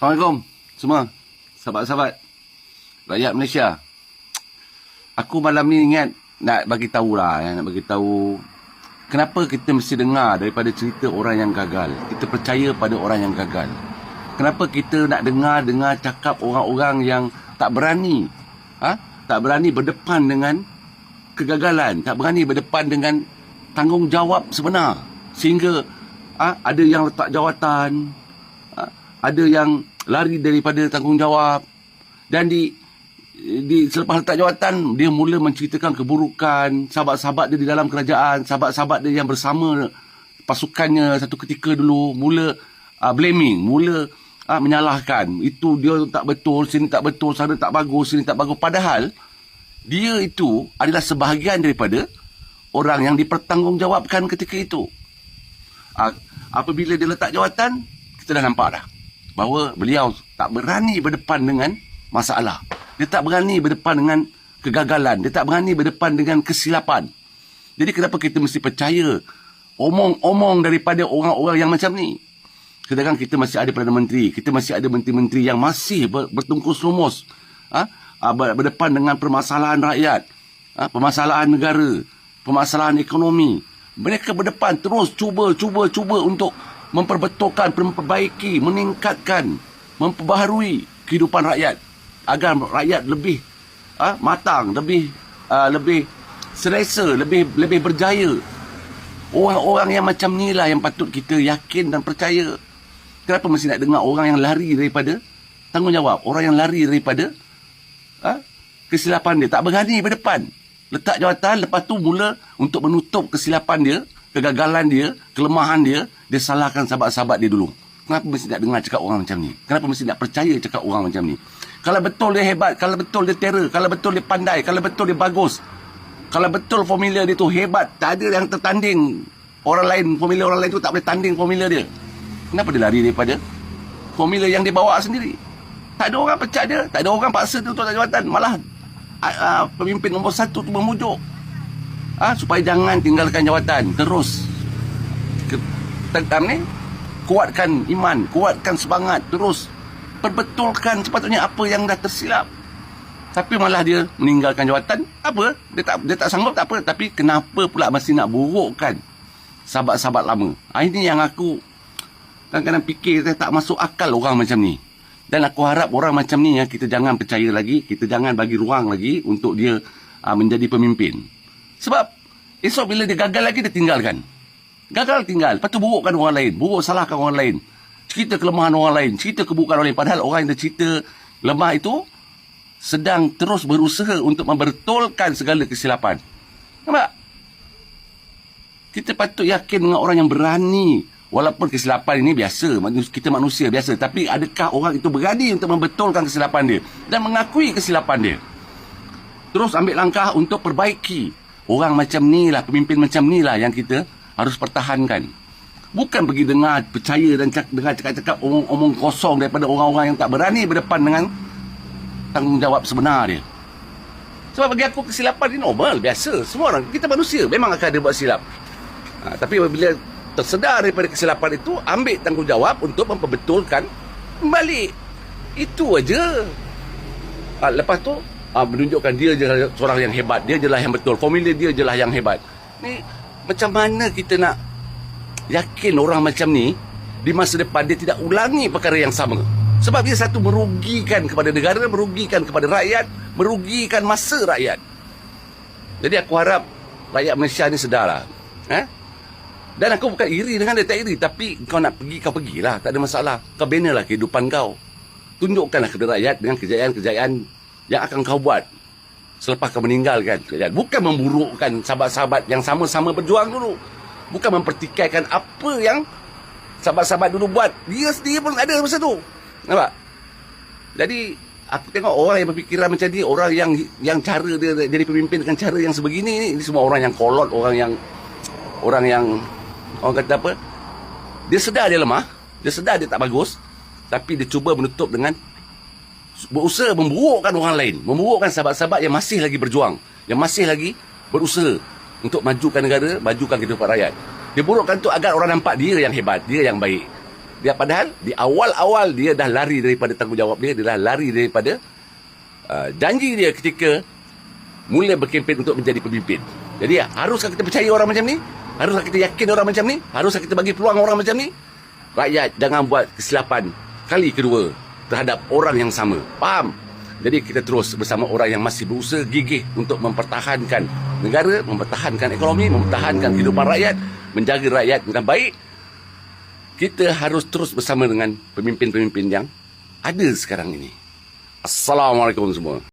Assalamualaikum semua. Sahabat-sahabat. Rakyat Malaysia. Aku malam ni ingat nak bagi tahu lah, nak bagi tahu kenapa kita mesti dengar daripada cerita orang yang gagal. Kita percaya pada orang yang gagal. Kenapa kita nak dengar dengar cakap orang-orang yang tak berani ha? tak berani berdepan dengan kegagalan, tak berani berdepan dengan tanggungjawab sebenar sehingga ha? ada yang letak jawatan? Ada yang lari daripada tanggungjawab. Dan di di selepas letak jawatan dia mula menceritakan keburukan sahabat-sahabat dia di dalam kerajaan sahabat-sahabat dia yang bersama pasukannya satu ketika dulu mula uh, blaming mula uh, menyalahkan. Itu dia tak betul sini tak betul sana tak bagus sini tak bagus. Padahal dia itu adalah sebahagian daripada orang yang dipertanggungjawabkan ketika itu. Uh, apabila dia letak jawatan kita dah nampak dah bahawa beliau tak berani berdepan dengan masalah. Dia tak berani berdepan dengan kegagalan. Dia tak berani berdepan dengan kesilapan. Jadi kenapa kita mesti percaya omong-omong daripada orang-orang yang macam ni? Sedangkan kita masih ada Perdana Menteri. Kita masih ada menteri-menteri yang masih bertungkus lumus. Ha? Berdepan dengan permasalahan rakyat. Ha? Permasalahan negara. Permasalahan ekonomi. Mereka berdepan terus cuba, cuba, cuba untuk memperbetulkan, memperbaiki, meningkatkan, memperbaharui kehidupan rakyat agar rakyat lebih uh, matang, lebih uh, lebih selesa, lebih lebih berjaya. Orang-orang yang macam ni lah yang patut kita yakin dan percaya. Kenapa mesti nak dengar orang yang lari daripada tanggungjawab, orang yang lari daripada uh, kesilapan dia, tak berani berdepan. Letak jawatan, lepas tu mula untuk menutup kesilapan dia, kegagalan dia, kelemahan dia, dia salahkan sahabat-sahabat dia dulu. Kenapa mesti nak dengar cakap orang macam ni? Kenapa mesti nak percaya cakap orang macam ni? Kalau betul dia hebat, kalau betul dia terror, kalau betul dia pandai, kalau betul dia bagus, kalau betul formula dia tu hebat, tak ada yang tertanding orang lain, formula orang lain tu tak boleh tanding formula dia. Kenapa dia lari daripada formula yang dia bawa sendiri? Tak ada orang pecah dia, tak ada orang paksa dia untuk tak jawatan. Malah uh, pemimpin nombor satu tu memujuk ha, supaya jangan tinggalkan jawatan terus tegam ni kuatkan iman kuatkan semangat terus perbetulkan sepatutnya apa yang dah tersilap. Tapi malah dia meninggalkan jawatan apa? Dia tak dia tak sanggup tak apa. Tapi kenapa pula masih nak burukkan sahabat-sahabat lama? Ha, ini yang aku kadang-kadang fikir saya tak masuk akal orang macam ni. Dan aku harap orang macam ni ya kita jangan percaya lagi kita jangan bagi ruang lagi untuk dia uh, menjadi pemimpin. Sebab esok bila dia gagal lagi dia tinggalkan. Gagal tinggal. Lepas tu burukkan orang lain. Buruk salahkan orang lain. Cerita kelemahan orang lain. Cerita keburukan orang lain. Padahal orang yang cerita lemah itu sedang terus berusaha untuk membetulkan segala kesilapan. Nampak? Kita patut yakin dengan orang yang berani. Walaupun kesilapan ini biasa. Kita manusia biasa. Tapi adakah orang itu berani untuk membetulkan kesilapan dia. Dan mengakui kesilapan dia. Terus ambil langkah untuk perbaiki Orang macam ni lah, pemimpin macam ni lah yang kita harus pertahankan. Bukan pergi dengar, percaya dan cak, dengar cakap-cakap omong-omong kosong daripada orang-orang yang tak berani berdepan dengan tanggungjawab sebenar dia. Sebab bagi aku kesilapan ni normal, biasa. Semua orang, kita manusia memang akan ada buat silap. Ha, tapi apabila tersedar daripada kesilapan itu, ambil tanggungjawab untuk memperbetulkan kembali. Itu aja. Ha, lepas tu, uh, menunjukkan dia je seorang yang hebat. Dia je lah yang betul. Formula dia je lah yang hebat. Ni macam mana kita nak yakin orang macam ni di masa depan dia tidak ulangi perkara yang sama. Sebab dia satu merugikan kepada negara, merugikan kepada rakyat, merugikan masa rakyat. Jadi aku harap rakyat Malaysia ni sedarlah. Eh? Dan aku bukan iri dengan dia, tak iri. Tapi kau nak pergi, kau pergilah. Tak ada masalah. Kau benalah kehidupan kau. Tunjukkanlah kepada rakyat dengan kejayaan-kejayaan yang akan kau buat selepas kau meninggalkan kerajaan. Bukan memburukkan sahabat-sahabat yang sama-sama berjuang dulu. Bukan mempertikaikan apa yang sahabat-sahabat dulu buat. Dia sendiri pun ada masa tu. Nampak? Jadi, aku tengok orang yang berfikiran macam ni, orang yang yang cara dia jadi pemimpin dengan cara yang sebegini ni, ini semua orang yang kolot, orang yang orang yang orang kata apa? Dia sedar dia lemah, dia sedar dia tak bagus, tapi dia cuba menutup dengan berusaha memburukkan orang lain, memburukkan sahabat-sahabat yang masih lagi berjuang, yang masih lagi berusaha untuk majukan negara, majukan kehidupan rakyat. Dia burukkan tu agar orang nampak dia yang hebat, dia yang baik. Dia padahal di awal-awal dia dah lari daripada tanggungjawab dia, dia dah lari daripada uh, janji dia ketika mula berkempen untuk menjadi pemimpin. Jadi haruskah kita percaya orang macam ni? Haruskah kita yakin orang macam ni? Haruskah kita bagi peluang orang macam ni? Rakyat jangan buat kesilapan kali kedua terhadap orang yang sama. Faham? Jadi kita terus bersama orang yang masih berusaha gigih untuk mempertahankan negara, mempertahankan ekonomi, mempertahankan kehidupan rakyat, menjaga rakyat dengan baik. Kita harus terus bersama dengan pemimpin-pemimpin yang ada sekarang ini. Assalamualaikum semua.